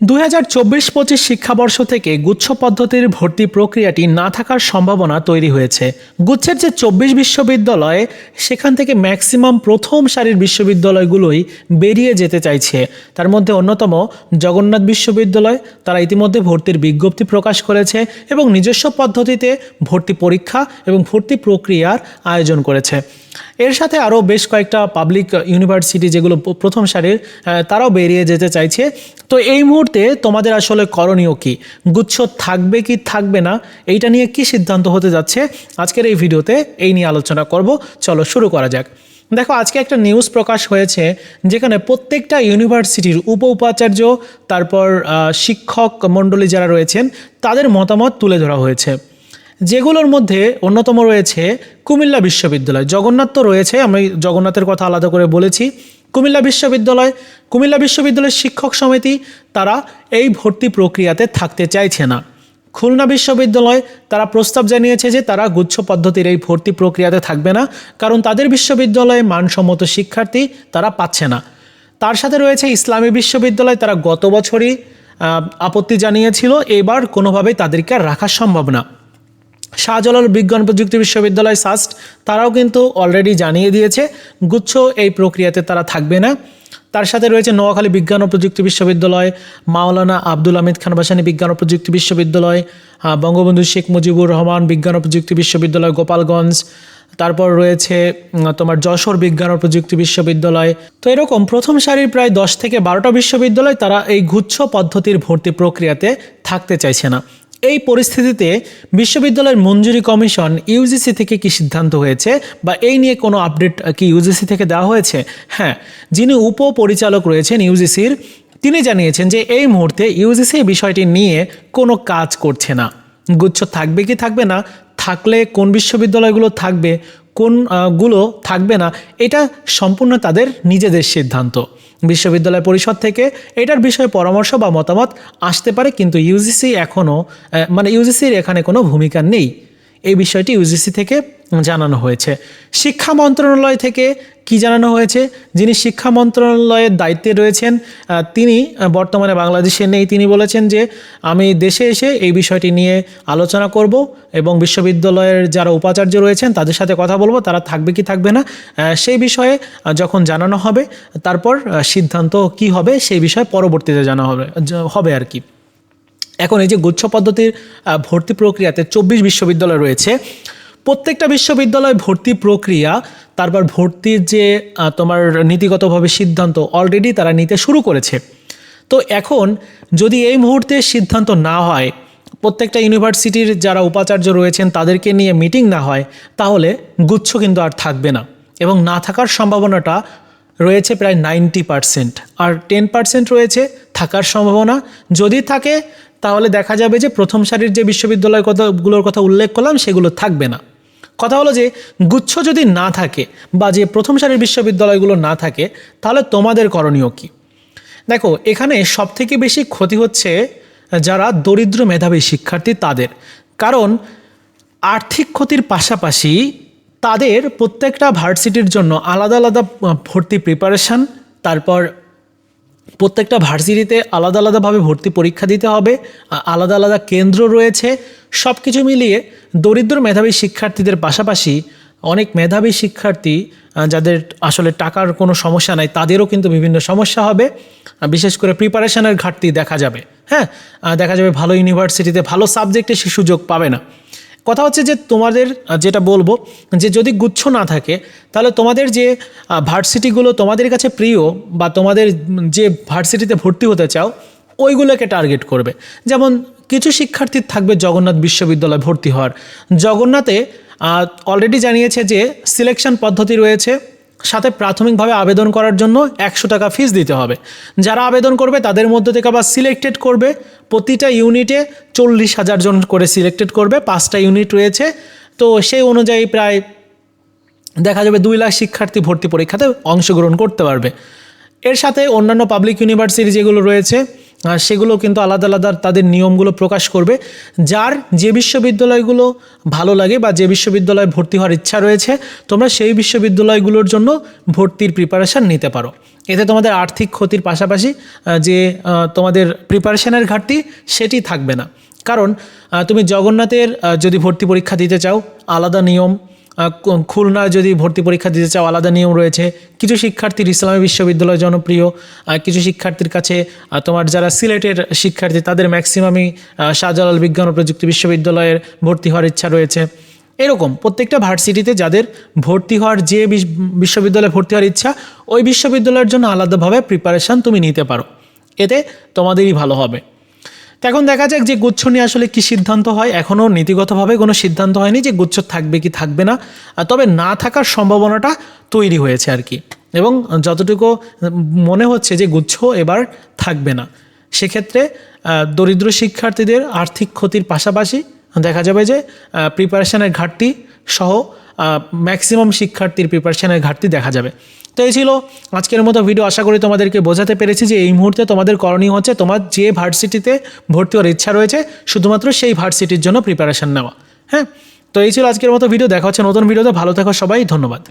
দুই হাজার চব্বিশ পঁচিশ শিক্ষাবর্ষ থেকে গুচ্ছ পদ্ধতির ভর্তি প্রক্রিয়াটি না থাকার সম্ভাবনা তৈরি হয়েছে। গুচ্ছের যে চব্বিশ বিশ্ববিদ্যালয়, সেখান থেকে ম্যাক্সিমাম প্রথম সারির বিশ্ববিদ্যালয়গুলোই বেরিয়ে যেতে চাইছে। তার মধ্যে অন্যতম জগন্নাথ বিশ্ববিদ্যালয়, তারা ইতিমধ্যে ভর্তির বিজ্ঞপ্তি প্রকাশ করেছে এবং নিজস্ব পদ্ধতিতে ভর্তি পরীক্ষা এবং ভর্তি প্রক্রিয়ার আয়োজন করেছে। এর সাথে আরও বেশ কয়েকটা পাবলিক ইউনিভার্সিটি যেগুলো প্রথম সারির তারাও বেরিয়ে যেতে চাইছে। তো এই মুহূর্তে তোমাদের আসলে করণীয় কি? গুচ্ছ থাকবে কি থাকবে না? এইটা নিয়ে কি সিদ্ধান্ত হতে যাচ্ছে? আজকের এই ভিডিওতে এই নিয়ে আলোচনা করব। চলো শুরু করা যাক। দেখো, আজকে একটা নিউজ প্রকাশ হয়েছে যেখানে প্রত্যেকটা ইউনিভার্সিটির উপ উপাচার্য, তারপর শিক্ষক মণ্ডলী যারা রয়েছেন, তাদের মতামত তুলে ধরা হয়েছে। যেগুলোর মধ্যে অন্যতম রয়েছে কুমিল্লা বিশ্ববিদ্যালয়। জগন্নাথ তো রয়েছে, আমি জগন্নাথের কথা আলাদা করে বলেছি। কুমিল্লা বিশ্ববিদ্যালয়, কুমিল্লা বিশ্ববিদ্যালয়ের শিক্ষক সমিতি তারা এই ভর্তি প্রক্রিয়াতে থাকতে চাইছে না। খুলনা বিশ্ববিদ্যালয় তারা প্রস্তাব জানিয়েছে যে তারা গুচ্ছ পদ্ধতির এই ভর্তি প্রক্রিয়াতে থাকবে না, কারণ তাদের বিশ্ববিদ্যালয়ে মানসম্মত শিক্ষার্থী তারা পাচ্ছে না। তার সাথে রয়েছে ইসলামী বিশ্ববিদ্যালয়, তারা গত বছরই আপত্তি জানিয়েছিল, এবার কোনোভাবেই তাদেরকে আর রাখা সম্ভব না। শাহজালাল বিজ্ঞান প্রযুক্তি বিশ্ববিদ্যালয় সাস্ট তারাও কিন্তু অলরেডি জানিয়ে দিয়েছে, গুচ্ছ এই প্রক্রিয়াতে তারা থাকবে না। তার সাথে রয়েছে নোয়াখালী বিজ্ঞান ও প্রযুক্তি বিশ্ববিদ্যালয়, মাওলানা আব্দুল হামিদ খান বাসানী বিজ্ঞান ও প্রযুক্তি বিশ্ববিদ্যালয় বঙ্গবন্ধু শেখ মুজিবুর রহমান বিজ্ঞান ও প্রযুক্তি বিশ্ববিদ্যালয়, গোপালগঞ্জ, তারপর রয়েছে তোমার যশোর বিজ্ঞান ও প্রযুক্তি বিশ্ববিদ্যালয়। তো এরকম প্রথম সারির প্রায় দশ থেকে বারোটা বিশ্ববিদ্যালয় তারা এই গুচ্ছ পদ্ধতির ভর্তি প্রক্রিয়াতে থাকতে চাইছে না। এই পরিস্থিতিতে বিশ্ববিদ্যালয়ের মঞ্জুরি কমিশন ইউজিসি থেকে কি সিদ্ধান্ত হয়েছে বা এই নিয়ে কোনো আপডেট কি ইউজিসি থেকে দেওয়া হয়েছে? হ্যাঁ যিনি উপপরিচালক রয়েছেন ইউজিসির তিনি জানিয়েছেন যে এই মুহূর্তে ইউজিসি বিষয়টি নিয়ে কোনো কাজ করছে না। গুচ্ছ থাকবে কি থাকবে না? থাকলে কোন বিশ্ববিদ্যালয়গুলো থাকবে? কোন আহ, গুলো থাকবে না? এটা সম্পূর্ণ তাদের নিজেদের সিদ্ধান্ত। বিশ্ববিদ্যালয় পরিষদ থেকে এটার বিষয়ে পরামর্শ বা মতামত আসতে পারে, কিন্তু ইউজিসি এখনও মানে ইউজিসির এখানে কোনো ভূমিকা নেই। এই বিষয়টি ইউজিসি থেকে জানানো হয়েছে। শিক্ষা মন্ত্রণালয় থেকে কি জানানো হয়েছে? যিনি শিক্ষা মন্ত্রণালয়ের দায়িত্বে রয়েছেন তিনি বর্তমানে বাংলাদেশে নেই। তিনি বলেছেন যে, আমি দেশে এসে এই বিষয়টি নিয়ে আলোচনা করব এবং বিশ্ববিদ্যালয়ের যারা উপাচার্য রয়েছেন, তাদের সাথে কথা বলব। তারা থাকবে কি থাকবে না সেই বিষয়ে যখন জানানো হবে, তারপর সিদ্ধান্ত কি হবে, সেই বিষয়ে পরবর্তীতে জানা হবে হবে আর কি। এখন এই যে গুচ্ছ পদ্ধতির ভর্তি প্রক্রিয়াতে চব্বিশ বিশ্ববিদ্যালয় রয়েছে প্রত্যেকটা বিশ্ববিদ্যালয় ভর্তি প্রক্রিয়া, তারপর ভর্তির যে তোমার নীতিগতভাবে সিদ্ধান্ত অলরেডি তারা নিতে শুরু করেছে। তো এখন যদি এই মুহূর্তে সিদ্ধান্ত না হয়, প্রত্যেকটা ইউনিভার্সিটির যারা উপাচার্য রয়েছেন তাদেরকে নিয়ে মিটিং না হয়, তাহলে গুচ্ছ কিন্তু আর থাকবে না। এবং না থাকার সম্ভাবনাটা রয়েছে প্রায় নাইনটি পার্সেন্ট। আর টেন পার্সেন্ট রয়েছে থাকার সম্ভাবনা। যদি থাকে, তাহলে দেখা যাবে যে প্রথম সারির যে বিশ্ববিদ্যালয় কথাগুলোর কথা উল্লেখ করলাম, সেগুলো থাকবে না। কথা হলো যে, গুচ্ছ যদি না থাকে বা যে প্রথম সারির বিশ্ববিদ্যালয়গুলো না থাকে, তাহলে তোমাদের করণীয় কী? দেখো, এখানে সবথেকে বেশি ক্ষতি হচ্ছে যারা দরিদ্র মেধাবী শিক্ষার্থী তাদের। কারণ, আর্থিক ক্ষতির পাশাপাশি তাদের প্রত্যেকটা ভার্সিটির জন্য আলাদা আলাদা ভর্তি প্রিপারেশান তারপর প্রত্যেকটা ভার্সিটিতে আলাদা আলাদাভাবে ভর্তি পরীক্ষা দিতে হবে আলাদা আলাদা কেন্দ্র রয়েছে সব কিছু মিলিয়ে দরিদ্র মেধাবী শিক্ষার্থীদের পাশাপাশি অনেক মেধাবী শিক্ষার্থী যাদের আসলে টাকার কোনো সমস্যা নাই, তাদেরও কিন্তু বিভিন্ন সমস্যা হবে বিশেষ করে প্রিপারেশনের ঘাটতি দেখা যাবে হ্যাঁ? দেখা যাবে ভালো ইউনিভার্সিটিতে ভালো সাবজেক্টে সে সুযোগ পাবে না। কথা হচ্ছে যে তোমাদের যেটা বলব, যে যদি গুচ্ছ না থাকে, তাহলে তোমাদের যে ভার্সিটিগুলো তোমাদের কাছে প্রিয় বা তোমাদের যে ভার্সিটিতে ভর্তি হতে চাও, ওইগুলোকে টার্গেট করবে। যেমন কিছু শিক্ষার্থী থাকবে জগন্নাথ বিশ্ববিদ্যালয়ে ভর্তি হওয়ার। জগন্নাথে অলরেডি জানিয়েছে যে সিলেকশন পদ্ধতি রয়েছে। সাথে প্রাথমিকভাবে আবেদন করার জন্য একশো টাকা ফিস দিতে হবে। যারা আবেদন করবে, তাদের মধ্যে থেকে আবার সিলেক্টেড করবে। প্রতিটা ইউনিটে চল্লিশ হাজার জন করে সিলেক্টেড করবে। পাঁচটা ইউনিট রয়েছে। তো সেই অনুযায়ী প্রায় দেখা যাবে দুই লাখ শিক্ষার্থী ভর্তি পরীক্ষাতে অংশগ্রহণ করতে পারবে। এর সাথে অন্যান্য পাবলিক ইউনিভার্সিটি যেগুলো রয়েছে সেগুলো কিন্তু আলাদা আলাদা তাদের নিয়মগুলো প্রকাশ করবে, যার যে বিশ্ববিদ্যালয়গুলো ভালো লাগে বা যে বিশ্ববিদ্যালয়ে ভর্তি হওয়ার ইচ্ছা রয়েছে, তোমরা সেই বিশ্ববিদ্যালয়গুলোর জন্য ভর্তির প্রিপারেশান নিতে পারো। এতে তোমাদের আর্থিক ক্ষতির পাশাপাশি যে তোমাদের প্রিপারেশানের ঘাটতি সেটি থাকবে না। কারণ তুমি জগন্নাথের যদি ভর্তি পরীক্ষা দিতে চাও, আলাদা নিয়ম খুলনা যদি ভর্তি পরীক্ষা দিতে চাও, আলাদা নিয়ম রয়েছে। কিছু শিক্ষার্থীর ইসলামী বিশ্ববিদ্যালয় জনপ্রিয় কিছু শিক্ষার্থীর কাছে তোমার যারা সিলেটের শিক্ষার্থী, তাদের ম্যাক্সিমামই শাহজালাল বিজ্ঞান ও প্রযুক্তি বিশ্ববিদ্যালয়ের ভর্তি হওয়ার ইচ্ছা রয়েছে। এরকম প্রত্যেকটা ভার্সিটিতে যাদের ভর্তি হওয়ার যে বিশ- বিশ্ববিদ্যালয়ে ভর্তি হওয়ার ইচ্ছা, ওই বিশ্ববিদ্যালয়ের জন্য আলাদাভাবে প্রিপারেশান তুমি নিতে পারো। এতে তোমাদেরই ভালো হবে। এখন দেখা যাক যে গুচ্ছ নিয়ে আসলে কি সিদ্ধান্ত হয়। এখনও নীতিগতভাবে কোনো সিদ্ধান্ত হয়নি যে গুচ্ছ থাকবে কি থাকবে না। তবে না থাকার সম্ভাবনাটা তৈরি হয়েছে আর কি। এবং যতটুকু মনে হচ্ছে যে গুচ্ছ এবার থাকবে না। সেক্ষেত্রে দরিদ্র শিক্ষার্থীদের আর্থিক ক্ষতির পাশাপাশি দেখা যাবে যে প্রিপারেশনের ঘাটতি সহ ম্যাক্সিমাম শিক্ষার্থীর প্রিপারেশনের ঘাটতি দেখা যাবে। তো এই ছিল আজকের মতো ভিডিও আশা করি তোমাদেরকে বোঝাতে পেরেছি যে এই মুহূর্তে তোমাদের করণীয় হচ্ছে তোমার যে ভার্সিটিতে ভর্তি হওয়ার ইচ্ছা রয়েছে, শুধুমাত্র সেই ভার্সিটির জন্য প্রিপারেশান নেওয়া। হ্যাঁ? তো এই ছিল আজকের মতো ভিডিও দেখা হচ্ছে নতুন ভিডিওতে ভালো থাকো সবাই। ধন্যবাদ।